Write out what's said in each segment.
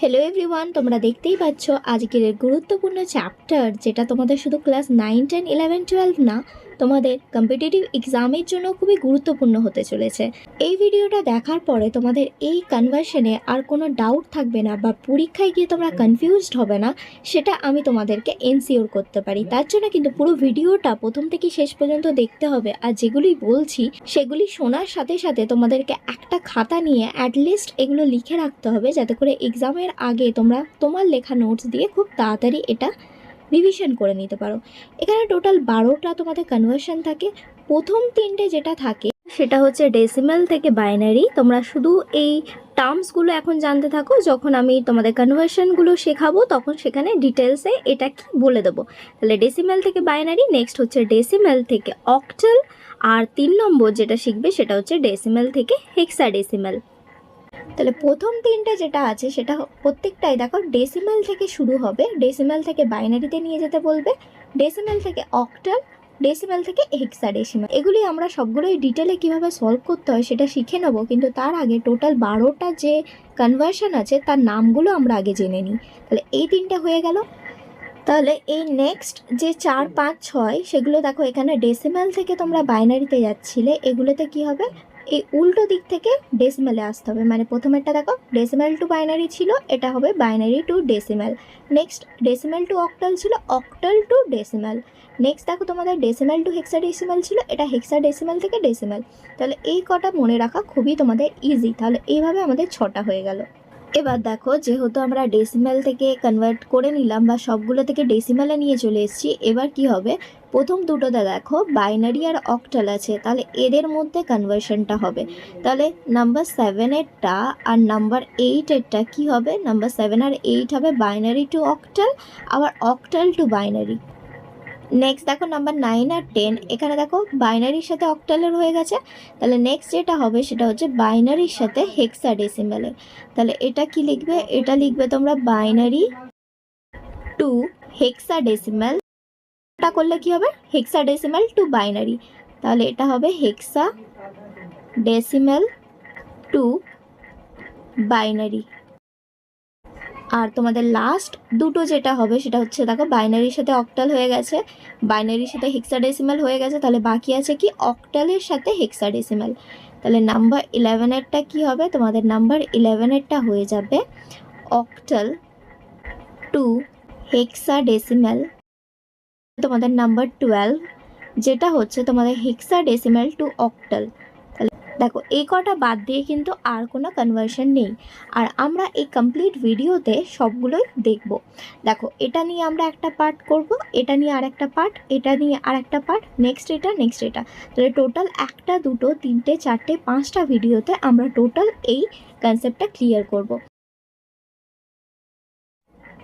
Hello everyone তোমরা দেখতেই পাচ্ছ, আজকের গুরুত্বপূর্ণ চ্যাপ্টার যেটা তোমাদের শুধু class nine ten eleven twelve না তোমাদের কম্পিটিটিভ এক্সামের জন্য খুবই গুরুত্বপূর্ণ হতে চলেছে। এই ভিডিওটা দেখার পরে তোমাদের এই কনভার্সনে আর কোনো ডাউট থাকবে না বা পরীক্ষায় গিয়ে তোমরা কনফিউজড হবে না, সেটা আমি তোমাদেরকে এনসিওর করতে পারি। তার জন্য কিন্তু পুরো ভিডিওটা প্রথম থেকে শেষ পর্যন্ত দেখতে হবে। আর যেগুলি বলছি, সেগুলি শোনার সাথে সাথে তোমাদেরকে একটা খাতা নিয়ে অ্যাটলিস্ট এগুলো লিখে রাখতে হবে, যাতে করে এক্সামের আগে তোমরা তোমার লেখা নোটস দিয়ে খুব তাড়াতাড়ি এটা রিভিশন করে নিতে পারো। এখানে টোটাল বারোটা তোমাদের কনভার্সন থাকে। প্রথম তিনটে যেটা থাকে, সেটা হচ্ছে ডেসিমেল থেকে বাইনারি তোমরা শুধু এই টার্মসগুলো এখন জানতে থাকো, যখন আমি তোমাদের কনভার্সনগুলো শেখাবো, তখন সেখানে ডিটেলসে এটা কি বলে দেবো। তাহলে ডেসিমেল থেকে বাইনারি নেক্সট হচ্ছে ডেসিমেল থেকে অক্টাল আর তিন নম্বর যেটা শিখবে, সেটা হচ্ছে ডেসিমেল থেকে হেক্সা ডেসিমেল তাহলে প্রথম তিনটে যেটা আছে সেটা প্রত্যেকটাই দেখো ডেসিমেল থেকে শুরু হবে ডেসিমেল থেকে বাইনারিতে নিয়ে যেতে বলবে ডেসিমেল থেকে অক্টাল ডেসিমেল থেকে হেক্সা ডেসিমেল এগুলি আমরা সবগুলোই ডিটেলে কীভাবে সলভ করতে হয় সেটা শিখে নেব, কিন্তু তার আগে টোটাল বারোটা যে কনভার্সন আছে তার নামগুলো আমরা আগে জেনে নিই। তাহলে এই তিনটে হয়ে গেল। তাহলে এই নেক্সট যে চার, পাঁচ, ছয়, সেগুলো দেখো এখানে ডেসিমেল থেকে তোমরা বাইনারিতে যাচ্ছিলে, এগুলোতে কি হবে? এই উল্টো দিক থেকে ডেসিমেলে আসতে হবে। মানে প্রথমেরটা দেখো ডেসিমেল টু বাইনারি ছিল, এটা হবে binary to decimal next decimal to octal ছিল অক্টাল টু ডেসিমেল নেক্সট দেখো তোমাদের ডেসিমেল টু হেক্সা ডেসিমেল ছিল, এটা হেক্সা ডেসিমেল থেকে ডেসিমেল তাহলে এই কটা মনে রাখা খুবই তোমাদের ইজি তাহলে এইভাবে আমাদের ছটা হয়ে গেল। এবার দেখো, যেহেতু আমরা ডেসিমেল থেকে কনভার্ট করে নিলাম বা সবগুলো থেকে ডেসিমেলে নিয়ে চলে এসেছি, এবার কি হবে? প্রথম দুটোতে দেখো বাইনারি আর অক্টাল আছে, তাহলে এদের মধ্যে কনভার্সনটা হবে। তাহলে নাম্বার সেভেনেরটা আর নাম্বার এইটেরটা কি হবে? নাম্বার সেভেন আর এইট হবে বাইনারি টু অক্টাল আবার অক্টাল টু বাইনারি নেক্সট দেখো নাম্বার নাইন আর টেন এখানে দেখো বাইনারির সাথে অক্টালের হয়ে গেছে। তাহলে নেক্সট যেটা হবে সেটা হচ্ছে বাইনারির সাথে হেক্সা ডেসিমেলের তাহলে এটা কি লিখবে? এটা লিখবে তোমরা বাইনারি টু হেক্সা ডেসিমেল এটা করলে কি হবে? হেক্সা ডেসিমেল টু বাইনারি তাহলে এটা হবে হেক্সা ডেসিমেল টু বাইনারি আর তোমাদের লাস্ট দুটো যেটা হবে, সেটা হচ্ছে দেখো বাইনারির সাথে অক্টাল হয়ে গেছে। বাইনারির সাথে হেক্সাডেসিমাল হয়ে গেছে, তাহলে বাকি আছে কি? অক্টালের সাথে হেক্সাডেসিমাল তাহলে নাম্বার ইলেভেনেরটা কি হবে? তোমাদের নাম্বার ইলেভেনেরটা হয়ে যাবে অক্টাল টু হেক্সাডেসিমাল তোমাদের নাম্বার টুয়েলভ যেটা হচ্ছে তোমাদের হেক্সাডেসিমাল টু অক্টাল দেখো, এই কটা বাদ দিয়ে কিন্তু আর কোনো কনভার্সন নেই। আর আমরা এই কমপ্লিট ভিডিওতে সবগুলোই দেখব। দেখো, এটা নিয়ে আমরা একটা পার্ট করব, এটা নিয়ে আর একটা পার্ট এটা নিয়ে আর একটা পার্ট নেক্সট এটা নেক্সট এটা। তাহলে টোটাল একটা, দুটো, তিনটে, চারটে, পাঁচটা ভিডিওতে আমরা টোটাল এই কনসেপ্টটা ক্লিয়ার করব।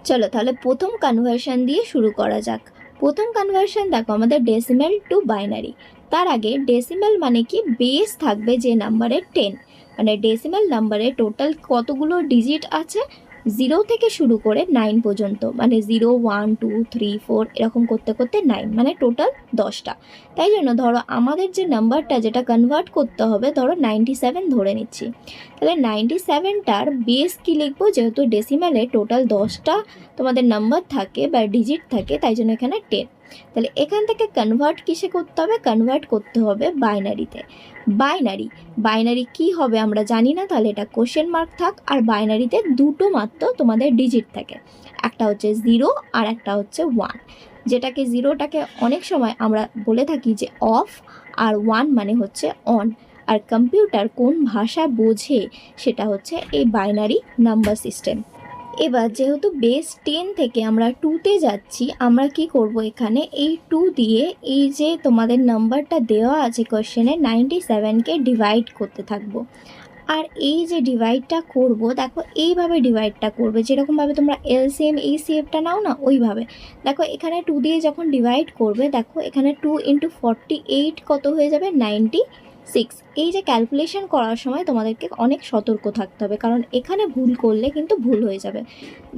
চলো, তাহলে প্রথম কনভার্সন দিয়ে শুরু করা যাক। প্রথম কনভার্সন দেখো, আমাদের ডেসিমেল টু বাইনারি তার আগে ডেসিমেল মানে কি? বেস থাকবে যে নাম্বারের টেন মানে ডেসিমেল নাম্বারে টোটাল কতগুলো ডিজিট আছে? জিরো থেকে শুরু করে নাইন পর্যন্ত মানে zero one two three four এরকম করতে করতে নাইন মানে টোটাল দশটা। তাই জন্য ধরো আমাদের যে নাম্বারটা যেটা কনভার্ট করতে হবে, ধরো নাইনটি সেভেন ধরে নিচ্ছি। তাহলে নাইনটি সেভেনটার বেস কী লিখব? যেহেতু ডেসিমেলে টোটাল দশটা তোমাদের নাম্বার থাকে বা ডিজিট থাকে, তাই জন্য এখানে টেন তাহলে এখান থেকে কনভার্ট কিসে করতে হবে? কনভার্ট করতে হবে বাইনারিতে বাইনারি বাইনারি কি হবে আমরা জানি না, তাহলে এটা কোশ্চেন মার্ক থাক, আর বাইনারিতে দুটো মাত্র তোমাদের ডিজিট থাকে। একটা হচ্ছে জিরো আর একটা হচ্ছে ওয়ান যেটাকে জিরোটাকে অনেক সময় আমরা বলে থাকি যে অফ আর ওয়ান মানে হচ্ছে অন আর কম্পিউটার কোন ভাষা বোঝে, সেটা হচ্ছে এই বাইনারি নাম্বার সিস্টেম এবার যেহেতু বেস টেন থেকে আমরা টুতে যাচ্ছি, আমরা কি করব এখানে? এই টু দিয়ে এই যে তোমাদের নাম্বারটা দেওয়া আছে কোশ্চেনে নাইনটি সেভেনকে ডিভাইড করতে থাকব। আর এই যে ডিভাইডটা করব, দেখো এইভাবে ডিভাইডটা করবে যেরকমভাবে তোমরা এলসিএম এই সিএফটা নাও না, ওইভাবে। দেখো এখানে টু দিয়ে যখন ডিভাইড করবে, দেখো এখানে টু ইন্টু ফর্টি এইট কত হয়ে যাবে? নাইনটি সিক্স এই যে ক্যালকুলেশন করার সময় তোমাদেরকে অনেক সতর্ক থাকতে হবে, কারণ এখানে ভুল করলে কিন্তু ভুল হয়ে যাবে।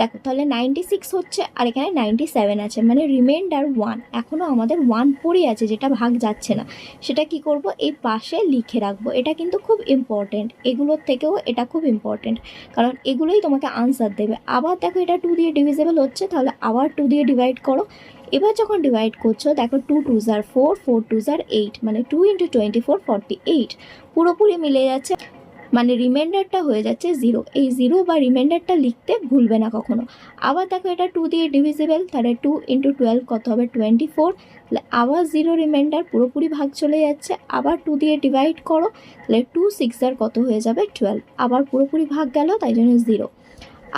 দেখো, তাহলে নাইনটি সিক্স হচ্ছে আর এখানে নাইনটি সেভেন আছে মানে রিমাইন্ডার ওয়ান এখনও আমাদের ওয়ান পড়ে আছে, যেটা ভাগ যাচ্ছে না। সেটা কি করব? এই পাশে লিখে রাখব। এটা কিন্তু খুব ইম্পর্টেন্ট এগুলোর থেকেও এটা খুব ইম্পর্টেন্ট কারণ এগুলোই তোমাকে আনসার দেবে। আবার দেখো এটা টু দিয়ে ডিভিজেবল হচ্ছে, তাহলে আবার টু দিয়ে ডিভাইড করো। এবার যখন ডিভাইড করছ, দেখো টু টু জার ফোর ফোর টু জার এইট মানে two into twenty four forty eight পুরোপুরি মিলে যাচ্ছে। মানে রিমাইন্ডারটা হয়ে যাচ্ছে জিরো এই জিরো বা রিমাইন্ডারটা লিখতে ভুলবে না কখনো। আবার দেখো এটা টু দিয়ে ডিভিজিবল তাহলে টু ইন্টু টুয়েলভ কত হবে? টোয়েন্টি ফোর তাহলে আবার জিরো রিমাইন্ডার পুরোপুরি ভাগ চলে যাচ্ছে। আবার টু দিয়ে ডিভাইড করো, তাহলে টু সিক্স আর কত হয়ে যাবে? টুয়েলভ আবার পুরোপুরি ভাগ গেল, তাই জন্য জিরো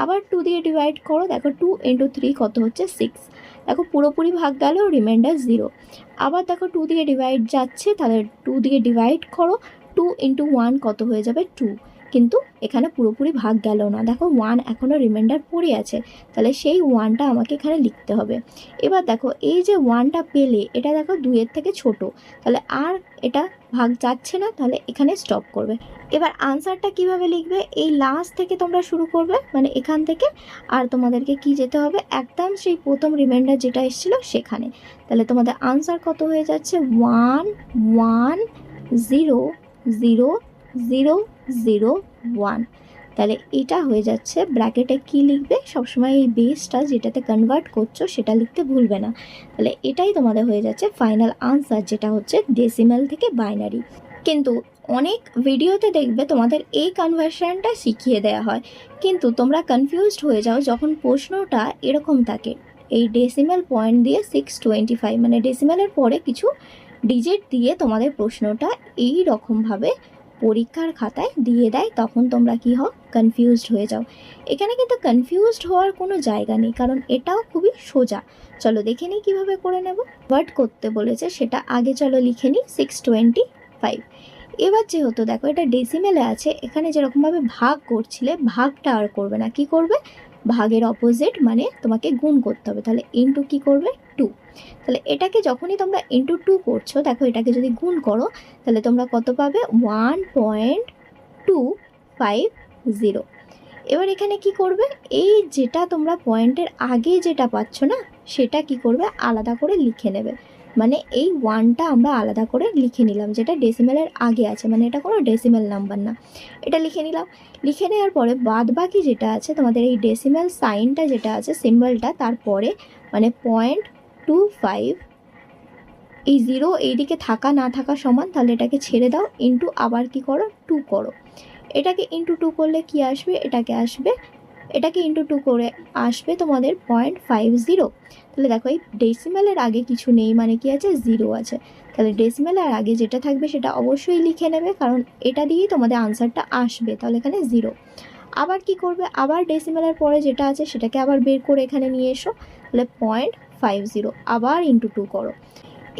আবার টু দিয়ে ডিভাইড করো, দেখো টু ইন্টু থ্রি কত হচ্ছে? সিক্স দেখো পুরোপুরি ভাগ গেল রিমাইন্ডার জিরো আবার দেখো টু দিয়ে ডিভাইড যাচ্ছে, তাহলে টু দিয়ে ডিভাইড করো টু ইন্টু ওয়ান কত হয়ে যাবে? টু কিন্তু এখানে পুরোপুরি ভাগ গেল না। দেখো ওয়ান এখনও রিমাইন্ডার পড়ে আছে। তাহলে সেই ওয়ানটা আমাকে এখানে লিখতে হবে। এবার দেখো, এই যে ওয়ানটা পেলে, এটা দেখো দুইয়ের থেকে ছোট। তাহলে আর এটা ভাগ যাচ্ছে না, তাহলে এখানে স্টপ করবে। এবার আনসারটা কীভাবে লিখবে? এই লাস্ট থেকে তোমরা শুরু করবে মানে এখান থেকে। আর তোমাদেরকে কি যেতে হবে? একদম সেই প্রথম রিমাইন্ডার যেটা এসেছিল সেখানে। তাহলে তোমাদের আনসার কত হয়ে যাচ্ছে? One one zero zero zero zero one. তাহলে এটা হয়ে যাচ্ছে ব্র্যাকেটে কি লিখবে? সবসময় এই বেসটা যেটাতে কনভার্ট করছ সেটা লিখতে ভুলবে না। তাহলে এটাই তোমাদের হয়ে যাচ্ছে ফাইনাল আনসার যেটা হচ্ছে ডেসিমাল থেকে বাইনারি কিন্তু অনেক ভিডিওতে দেখবে তোমাদের এই কনভার্সনটা শিখিয়ে দেওয়া হয়। কিন্তু তোমরা কনফিউজড হয়ে যাও যখন প্রশ্নটা এরকম থাকে। এই ডেসিমাল পয়েন্ট দিয়ে সিক্স টোয়েন্টি ফাইভ মানে ডেসিমালের পরে কিছু ডিজিট দিয়ে তোমাদের প্রশ্নটা এই রকমভাবে পরীক্ষার খাতায় দিয়ে দেয়, তখন তোমরা কি হও? কনফিউজড হয়ে যাও। এখানে কিন্তু কনফিউজড হওয়ার কোনো জায়গা নেই, কারণ এটাও খুবই সোজা। চলো দেখে নিই কীভাবে করে নেব। ওয়ার্ড করতে বলেছে, সেটা আগে চলো লিখে নিই সিক্স টোয়েন্টি ফাইভ এবার যেহেতু দেখো এটা ডেসিমেলে আছে, এখানে যেরকমভাবে ভাগ করছিলে, ভাগটা আর করবে না। কি করবে? ভাগের অপোজিট মানে তোমাকে গুণ করতে হবে। তাহলে ইন্টু কি করবে? তাহলে এটাকে যখনই তোমরা ইন্টু টু করছ, দেখো এটাকে যদি গুণ করো, তাহলে তোমরা কত পাবে? One point two five zero এবার এখানে কি করবে? এই যেটা তোমরা পয়েন্টের আগে যেটা পাচ্ছ না, সেটা কি করবে? আলাদা করে লিখে নেবে। মানে এই ওয়ানটা আমরা আলাদা করে লিখে নিলাম, যেটা ডেসিমেলের আগে আছে। মানে এটা কোনো ডেসিমেল নাম্বার না। এটা লিখে নিলাম। লিখে নেওয়ার পরে বাদ বাকি যেটা আছে, তোমাদের এই ডেসিমেল সাইনটা যেটা আছে সিম্বলটা তারপরে মানে পয়েন্ট টু ফাইভ এই জিরো এইদিকে থাকা না থাকা সমান, তাহলে এটাকে ছেড়ে দাও ইন্টু আবার কি করো? টু করো। এটাকে ইন্টু টু করলে কি আসবে? এটাকে আসবে, এটাকে ইন্টু টু করে আসবে তোমাদের পয়েন্ট ফাইভ জিরো তাহলে দেখো, এই ডেসিমেলের আগে কিছু নেই মানে কি আছে? জিরো আছে। তাহলে ডেসিমেলের আগে যেটা থাকবে, সেটা অবশ্যই লিখে নেবে, কারণ এটা দিয়েই তোমাদের আনসারটা আসবে। তাহলে এখানে জিরো আবার কি করবে? আবার ডেসিমেলের পরে যেটা আছে, সেটাকে আবার বের করে এখানে নিয়ে এসো। তাহলে পয়েন্ট ফাইভ জিরো আবার ইন্টু টু করো।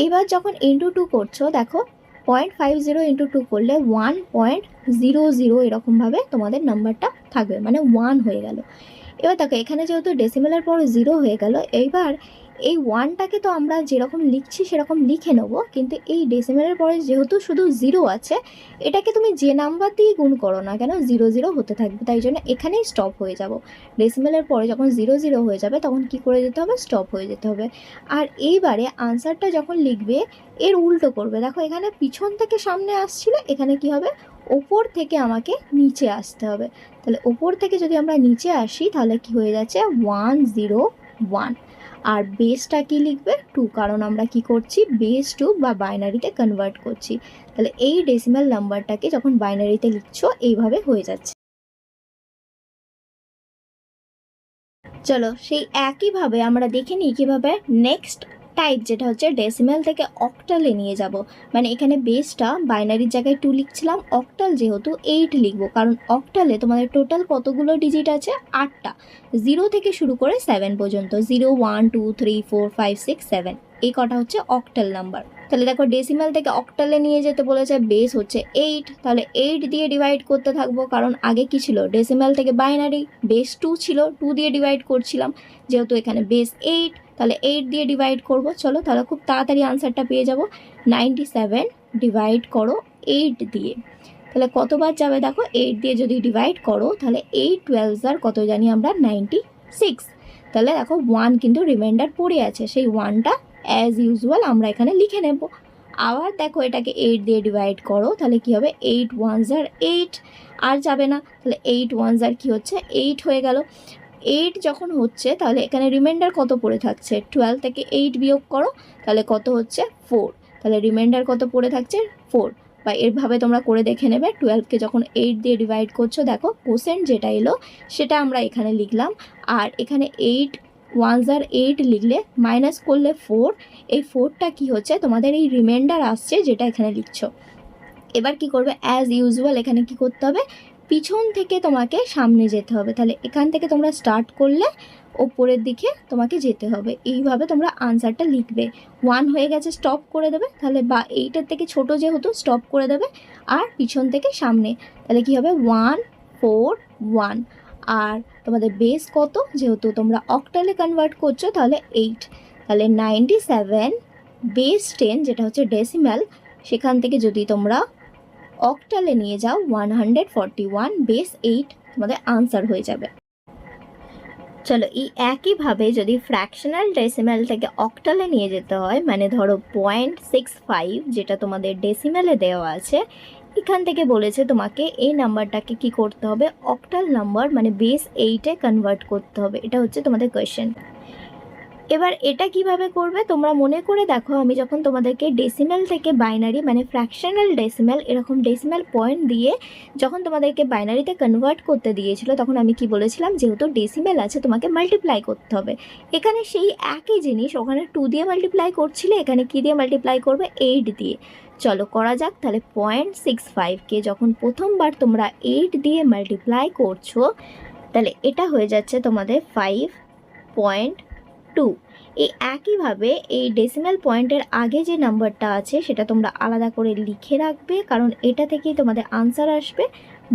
এবার যখন ইন্টু টু করছ, দেখো, point five zero into two করলে ওয়ান পয়েন্ট জিরো জিরো এরকমভাবে তোমাদের নাম্বারটা থাকবে মানে ওয়ান হয়ে গেল। এবার দেখো, এখানে যেহেতু ডেসিমেলের পর জিরো হয়ে গেল, এইবার এই ওয়ানটাকে তো আমরা যেরকম লিখছি সেরকম লিখে নেব, কিন্তু এই ডেসিমেলের পরে যেহেতু শুধু জিরো আছে, এটাকে তুমি যে নাম্বার দিয়ে গুণ করো না কেন জিরো জিরো হতে থাকবে, তাই জন্য এখানেই স্টপ হয়ে যাব। ডেসিমেলের পরে যখন জিরো জিরো হয়ে যাবে, তখন কি করে যেতে হবে? স্টপ হয়ে যেতে হবে। আর এইবারে আনসারটা যখন লিখবে, এর উল্টো করবে। দেখো, এখানে পিছন থেকে সামনে আসছিল, এখানে কি হবে? ওপর থেকে আমাকে নিচে আসতে হবে। তাহলে ওপর থেকে যদি আমরা নিচে আসি, তাহলে কি হয়ে যাচ্ছে? ওয়ান জিরো ওয়ান আর বেসটা কি লিখবে? টু কারণ আমরা কি করছি? বেস টু বা বাইনারিতে কনভার্ট করছি। তাহলে এই ডেসিমাল নাম্বারটাকে যখন বাইনারিতে লিখছো, এইভাবে হয়ে যাচ্ছে। চলো, সেই একইভাবে আমরা দেখে নিই কীভাবে নেক্সট টাইপ যেটা হচ্ছে ডেসিমেল থেকে অক্টালে নিয়ে যাব। মানে এখানে বেসটা বাইনারির জায়গায় টু লিখছিলাম অক্টাল যেহেতু এইট লিখব। কারণ অক্টালে তোমাদের টোটাল কতগুলো ডিজিট আছে? আটটা। জিরো থেকে শুরু করে সেভেন পর্যন্ত। Zero one two three four five six seven এই কটা হচ্ছে অক্টাল নাম্বার তাহলে দেখো ডেসিমাল থেকে অক্টালে নিয়ে যেতে বলেছে বেস হচ্ছে এইট তাহলে এইট দিয়ে ডিভাইড করতে থাকব, কারণ আগে কি ছিল? ডেসিমাল থেকে বাইনারি বেস টু ছিল টু দিয়ে ডিভাইড করছিলাম, যেহেতু এখানে বেস এইট তাহলে এইট দিয়ে ডিভাইড করব, চলো তাহলে খুব তাড়াতাড়ি আনসারটা পেয়ে যাব। নাইনটি সেভেন ডিভাইড করো এইট দিয়ে, তাহলে কতবার যাবে দেখো? এইট দিয়ে যদি ডিভাইড করো, তাহলে এইট টুয়েলভ আর কত জানি আমরা? নাইনটি সিক্স তাহলে দেখো ওয়ান কিন্তু রিমাইন্ডার পড়ে আছে, সেই ওয়ানটা অ্যাজ ইউজুয়াল আমরা এখানে লিখে নেব। আবার দেখো এটাকে এইট দিয়ে ডিভাইড করো, তাহলে কি হবে? এইট ওয়ান জার এইট আর যাবে না। তাহলে এইট ওয়ান জার কী হচ্ছে? এইট হয়ে গেল। এইট যখন হচ্ছে, তাহলে এখানে রিমাইন্ডার কত পড়ে থাকছে? টুয়েলভ থেকে এইট বিয়োগ করো, তাহলে কত হচ্ছে? ফোর তাহলে রিমাইন্ডার কত পড়ে থাকছে? ফোর বা এরভাবে তোমরা করে দেখে নেবে টুয়েলভকে যখন এইট দিয়ে ডিভাইড করছ, দেখো কোসেন্ট যেটা এলো, সেটা আমরা এখানে লিখলাম। আর এখানে এইট ওয়ান জার এইট লিখলে মাইনাস করলে ফোর এই ফোরটা কি হচ্ছে? তোমাদের এই রিমাইন্ডার আসছে যেটা এখানে লিখছো। এবার কি করবে? অ্যাজ ইউজুয়াল এখানে কি করতে হবে? পিছন থেকে তোমাকে সামনে যেতে হবে। তাহলে এখান থেকে তোমরা স্টার্ট করলে ওপরের দিকে তোমাকে যেতে হবে। এইভাবে তোমরা আনসারটা লিখবে। ওয়ান হয়ে গেছে স্টপ করে দেবে। তাহলে বা এইটার থেকে ছোট যেহেতু স্টপ করে দেবে। আর পিছন থেকে সামনে। তাহলে কি হবে? ওয়ান ফোর ওয়ান আর তোমাদের বেস কত? যেহেতু তোমরা অক্টালে কনভার্ট করছ, তাহলে এইট তাহলে নাইনটি সেভেন বেস টেন যেটা হচ্ছে ডেসিম্যাল সেখান থেকে যদি তোমরা অক্টালে নিয়ে যাও one hundred one base eight তোমাদের আনসার হয়ে যাবে। চলো, এই একইভাবে যদি ফ্র্যাকশনাল ডেসিম্যাল থেকে অক্টালে নিয়ে যেতে হয় মানে ধরো পয়েন্ট সিক্স ফাইভ যেটা তোমাদের ডেসিম্যালে দেওয়া আছে এখান থেকে বলেছে তোমাকে এই নাম্বারটাকে কি করতে হবে? অক্টাল নাম্বার মানে বেস এইটে কনভার্ট করতে হবে। এটা হচ্ছে তোমাদের কোয়েশ্চেন এবার এটা কীভাবে করবে? তোমরা মনে করে দেখো, আমি যখন তোমাদেরকে ডেসিমেল থেকে বাইনারি মানে ফ্র্যাকশনাল ডেসিমেল এরকম ডেসিমেল পয়েন্ট দিয়ে যখন তোমাদেরকে বাইনারিতে কনভার্ট করতে দিয়েছিল, তখন আমি কি বলেছিলাম? যেহেতু ডেসিমেল আছে, তোমাকে মাল্টিপ্লাই করতে হবে। এখানে সেই একই জিনিস, ওখানে টু দিয়ে মাল্টিপ্লাই করছিলে, এখানে কি দিয়ে মাল্টিপ্লাই করবে? এইট দিয়ে। চলো করা যাক, তাহলে পয়েন্ট সিক্স ফাইভকে যখন প্রথমবার তোমরা এইট দিয়ে মাল্টিপ্লাই করছ, তাহলে এটা হয়ে যাচ্ছে তোমাদের ফাইভ পয়েন্ট টু এই একইভাবে এই ডেসিমাল পয়েন্টের আগে যে নাম্বারটা আছে, সেটা তোমরা আলাদা করে লিখে রাখবে, কারণ এটা থেকেই তোমাদের আনসার আসবে।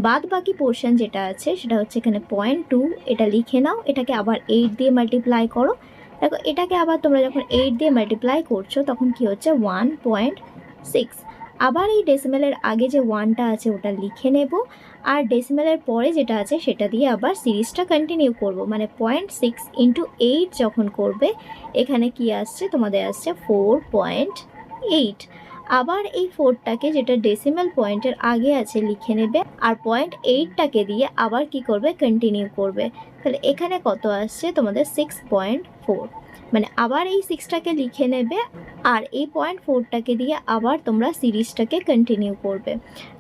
বাদ বাকি পোর্শন যেটা আছে, সেটা হচ্ছে এখানে পয়েন্ট টু এটা লিখে নাও, এটাকে আবার এইট দিয়ে মাল্টিপ্লাই করো। দেখো, এটাকে আবার তোমরা যখন এইট দিয়ে মাল্টিপ্লাই করছ, তখন কি হচ্ছে? One point six. আবার এই ডেসিমেলের আগে যে ওয়ানটা আছে, ওটা লিখে নেব। আর ডেসিমেলের পরে যেটা আছে, সেটা দিয়ে আবার সিরিজটা কন্টিনিউ করব। মানে পয়েন্ট সিক্স ইন্টু এইট যখন করবে, এখানে কি আসছে? তোমাদের আসছে ফোর পয়েন্ট এইট আবার এই ফোরটাকে যেটা ডেসিমেল পয়েন্টের আগে আছে, লিখে নেবে। আর পয়েন্ট এইটটাকে দিয়ে আবার কি করবে? কন্টিনিউ করবে। তাহলে এখানে কত আসছে? তোমাদের সিক্স পয়েন্ট ফোর মানে আবার এই সিক্সটাকে লিখে নেবে আর এই পয়েন্ট ফোরটাকে দিয়ে আবার তোমরা সিরিজটাকে কন্টিনিউ করবে।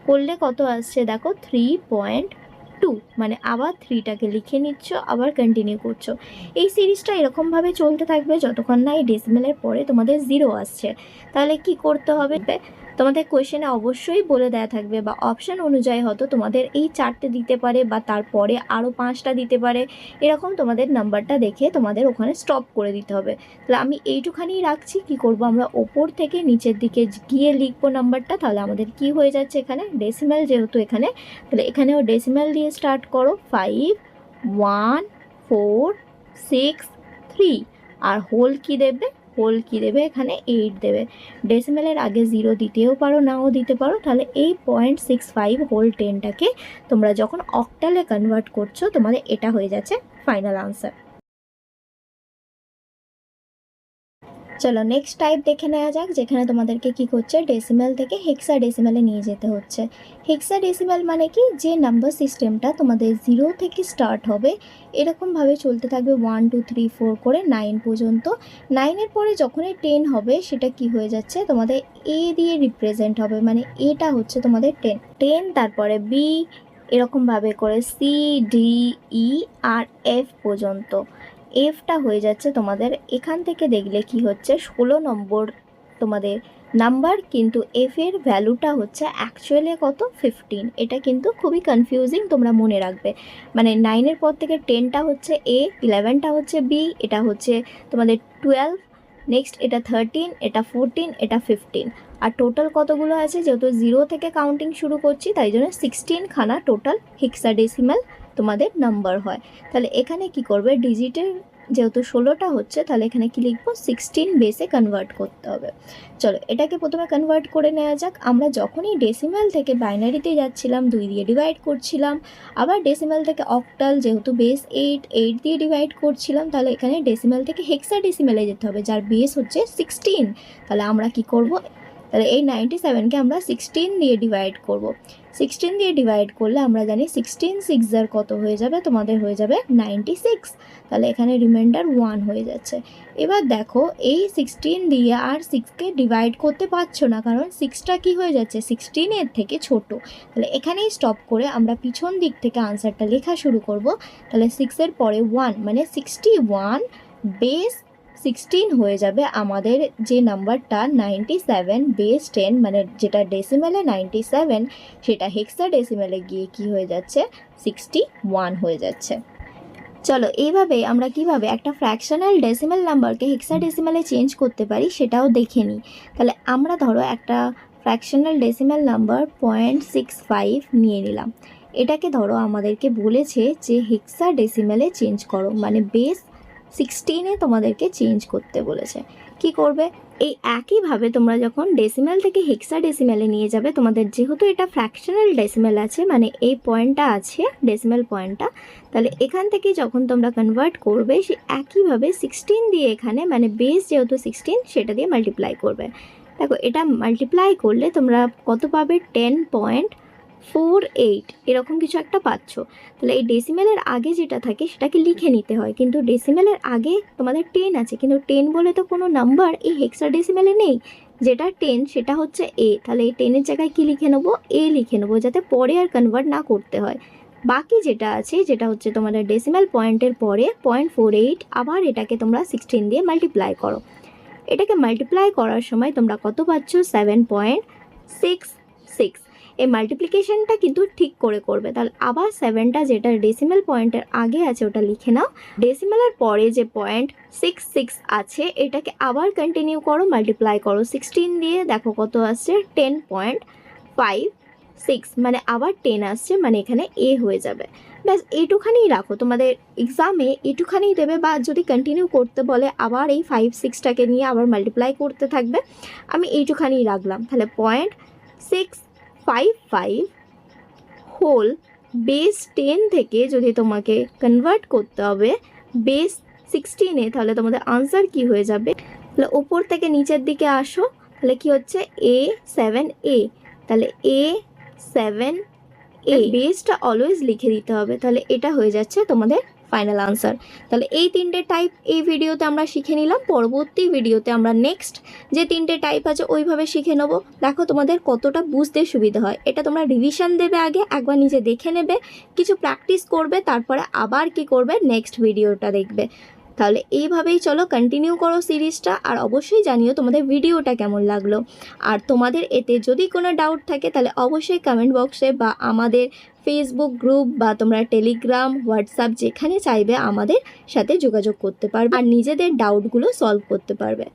করলে কত আসছে দেখো? থ্রি পয়েন্ট টু মানে আবার থ্রিটাকে লিখে নিচ্ছ, আবার কন্টিনিউ করছ। এই সিরিজটা এরকমভাবে চলতে থাকবে যতক্ষণ না এই ডেসিমেলের পরে তোমাদের জিরো আসছে। তাহলে কি করতে হবে? তোমাদের কোয়েশনে অবশ্যই বলে দেওয়া থাকবে বা অপশান অনুযায়ী হয়তো তোমাদের এই চারটে দিতে পারে বা তারপরে আরও পাঁচটা দিতে পারে। এরকম তোমাদের নাম্বারটা দেখে তোমাদের ওখানে স্টপ করে দিতে হবে। তাহলে আমি এইটুখানি রাখছি, কি করব আমরা ওপর থেকে নিচের দিকে গিয়ে লিখব নাম্বারটা তাহলে আমাদের কি হয়ে যাচ্ছে এখানে? ডেসিমেল যেহেতু এখানে, তাহলে এখানেও ডেসিমেল দিয়ে স্টার্ট করো। Five one four six three আর হোল কি দেবে? হোল কি দেবে? এখানে এইট দেবে। ডেসিমেলের আগে জিরো দিতেও পারো, নাও দিতে পারো, তাহলে এই পয়েন্ট সিক্স ফাইভ হোল টেনটাকে তোমরা যখন অক্টালে কনভার্ট করছ, তোমাদের এটা হয়ে যাচ্ছে ফাইনাল আনসার চলো নেক্সট টাইপ দেখে নেওয়া যাক, যেখানে তোমাদেরকে কি করছে ডেসিমেল থেকে হেক্সা ডেসিমেলে নিয়ে যেতে হচ্ছে। হেক্সা ডেসিমেল মানে কি? যে নাম্বার সিস্টেমটা তোমাদের জিরো থেকে স্টার্ট হবে এরকমভাবে চলতে থাকবে ওয়ান টু থ্রি ফোর করে নাইন পর্যন্ত। নাইনের পরে যখনই টেন হবে, সেটা কি হয়ে যাচ্ছে? তোমাদের এ দিয়ে রিপ্রেজেন্ট হবে মানে এটা হচ্ছে তোমাদের টেন টেন তারপরে বি এরকমভাবে করে সি ডি ই আর এফ পর্যন্ত। এফটা হয়ে যাচ্ছে তোমাদের। এখান থেকে দেখলে কি হচ্ছে? ষোলো নম্বর তোমাদের নাম্বার কিন্তু এফ এর ভ্যালুটা হচ্ছে অ্যাকচুয়ালি কত? ফিফটিন এটা কিন্তু খুবই কনফিউজিং তোমরা মনে রাখবে। মানে নাইনের পর থেকে টেনটা হচ্ছে এ ইলেভেনটা হচ্ছে বি এটা হচ্ছে তোমাদের টুয়েলভ নেক্সট এটা থার্টিন এটা ফোরটিন এটা ফিফটিন আর টোটাল কতগুলো আছে? যেহেতু জিরো থেকে কাউন্টিং শুরু করছি, তাই জন্য সিক্সটিন খানা টোটাল হেক্সাডেসিমাল তোমাদের নাম্বার হয়। তাহলে এখানে কি করবে? ডিজিটের যেহেতু ষোলোটা হচ্ছে, তাহলে এখানে কি লিখব? সিক্সটিন বেসে কনভার্ট করতে হবে। চলো, এটাকে প্রথমে কনভার্ট করে নেওয়া যাক। আমরা যখনই ডেসিমাল থেকে বাইনারিতে যাচ্ছিলাম, দুই দিয়ে ডিভাইড করছিলাম, আবার ডেসিমাল থেকে অক্টাল যেহেতু বেস এইট এইট দিয়ে ডিভাইড করছিলাম, তাহলে এখানে ডেসিমাল থেকে হেক্সা ডেসিমেলে যেতে হবে, যার বেস হচ্ছে সিক্সটিন তাহলে আমরা কি করব? তাহলে এই নাইনটি সেভেনকে আমরা সিক্সটিন দিয়ে ডিভাইড করব। সিক্সটিন দিয়ে ডিভাইড করলে আমরা জানি সিক্সটিন সিক্সজার কত হয়ে যাবে? তোমাদের হয়ে যাবে নাইনটি সিক্স তাহলে এখানে রিমাইন্ডার ওয়ান হয়ে যাচ্ছে। এবার দেখো, এই সিক্সটিন দিয়ে আর সিক্সকে ডিভাইড করতে পারছ না, কারণ সিক্সটা কি হয়ে যাচ্ছে? সিক্সটিনের থেকে ছোট। তাহলে এখানেই স্টপ করে আমরা পিছন দিক থেকে আনসারটা লেখা শুরু করব। তাহলে সিক্সের পরে ওয়ান মানে সিক্সটি ওয়ান বেস সিক্সটিন হয়ে যাবে আমাদের যে নাম্বারটা নাইনটি সেভেন বেস টেন মানে যেটা ডেসিমেলে নাইনটি সেভেন সেটা হেক্সা ডেসিমেলে গিয়ে কি হয়ে যাচ্ছে? সিক্সটি ওয়ান হয়ে যাচ্ছে। চলো, এইভাবে আমরা কীভাবে একটা ফ্র্যাকশনাল ডেসিমেল নাম্বারকে হেক্সা ডেসিমেলে চেঞ্জ করতে পারি সেটাও দেখে নিই। তাহলে আমরা ধরো একটা fractional decimal number point six five নিয়ে নিলাম। এটাকে ধরো আমাদেরকে বলেছে যে হেক্সা ডেসিমেলে চেঞ্জ করো মানে বেস সিক্সটিনে তোমাদেরকে চেঞ্জ করতে বলেছে। কি করবে? এই একইভাবে তোমরা যখন ডেসিমেল থেকে হেক্সা ডেসিমেলে নিয়ে যাবে, তোমাদের যেহেতু এটা ফ্র্যাকশনাল ডেসিমেল আছে মানে এই পয়েন্টটা আছে ডেসিমেল পয়েন্টটা তাহলে এখান থেকে যখন তোমরা কনভার্ট করবে, সে একইভাবে সিক্সটিন দিয়ে এখানে মানে বেস যেহেতু সিক্সটিন সেটা দিয়ে মাল্টিপ্লাই করবে। দেখো, এটা মাল্টিপ্লাই করলে তোমরা কত পাবে? টেন পয়েন্ট ফোর এইট এরকম কিছু একটা পাচ্ছ। তাহলে এই ডেসিমেলের আগে যেটা থাকে সেটাকে লিখে নিতে হয়। কিন্তু ডেসিমেলের আগে তোমাদের টেন আছে, কিন্তু টেন বলে তো কোনো নাম্বার এই হেক্সা ডেসিমেলে নেই। যেটা টেন সেটা হচ্ছে এ তাহলে এই টেনের জায়গায় কি লিখে নেব? এ লিখে নেব, যাতে পরে আর কনভার্ট না করতে হয়। বাকি যেটা আছে, যেটা হচ্ছে তোমাদের ডেসিমেল পয়েন্টের পরে পয়েন্ট ফোর এইট আবার এটাকে তোমরা সিক্সটিন দিয়ে মাল্টিপ্লাই করো। এটাকে মাল্টিপ্লাই করার সময় তোমরা কত পাচ্ছ? সেভেন পয়েন্ট সিক্স সিক্স এই মাল্টিপ্লিকেশনটা কিন্তু ঠিক করে করবে। তাহলে আবার সেভেনটা যেটা ডেসিমেল পয়েন্টের আগে আছে, ওটা লিখে নাও। ডেসিমেলের পরে যে পয়েন্ট সিক্স সিক্স আছে, এটাকে আবার কন্টিনিউ করো মাল্টিপ্লাই করো। সিক্সটিন দিয়ে দেখো কত আসছে টেন পয়েন্ট ফাইভ সিক্স মানে আবার টেন আসছে মানে এখানে এ হয়ে যাবে। ব্যাস এইটুখানিই রাখো। তোমাদের এক্সামে এইটুখানিই দেবে বা যদি কন্টিনিউ করতে বলে, আবার এই ফাইভ সিক্সটাকে নিয়ে আবার মাল্টিপ্লাই করতে থাকবে। আমি এইটুখানিই রাখলাম। তাহলে point six five five whole base ten থেকে যদি তোমাকে কনভার্ট করতে হবে বেস সিক্সটিনে তাহলে তোমাদের আনসার কি হয়ে যাবে? তাহলে ওপর থেকে নিচের দিকে আসো, তাহলে কি হচ্ছে? এ সেভেন এ তাহলে এ সেভেন এ বেসটা অলওয়েজ লিখে দিতে হবে, তাহলে এটা হয়ে যাচ্ছে তোমাদের ফাইনাল আনসার তাহলে এই তিনটে টাইপ এই ভিডিওতে আমরা শিখে নিলাম, পরবর্তী ভিডিওতে আমরা নেক্সট যে তিনটে টাইপ আছে ওইভাবে শিখে নেব। দেখো তোমাদের কতটা বুঝতে সুবিধা হয়। এটা তোমরা রিভিশন দেবে আগে, একবার নিজে দেখে নেবে, কিছু প্র্যাকটিস করবে, তারপরে আবার কি করবে নেক্সট ভিডিওটা দেখবে। তাহলে এইভাবেই চলো কন্টিনিউ করো সিরিজটা আর অবশ্যই জানিও তোমাদের ভিডিওটা কেমন লাগল। আর তোমাদের এতে যদি কোনো ডাউট থাকে তাহলে অবশ্যই কমেন্ট বক্সে বা আমাদের ফেসবুক গ্রুপ বা তোমরা টেলিগ্রাম হোয়াটসঅ্যাপ যেখানে চাইবে আমাদের সাথে যোগাযোগ করতে পারবে আর নিজেদের ডাউটগুলো সলভ করতে পারবে।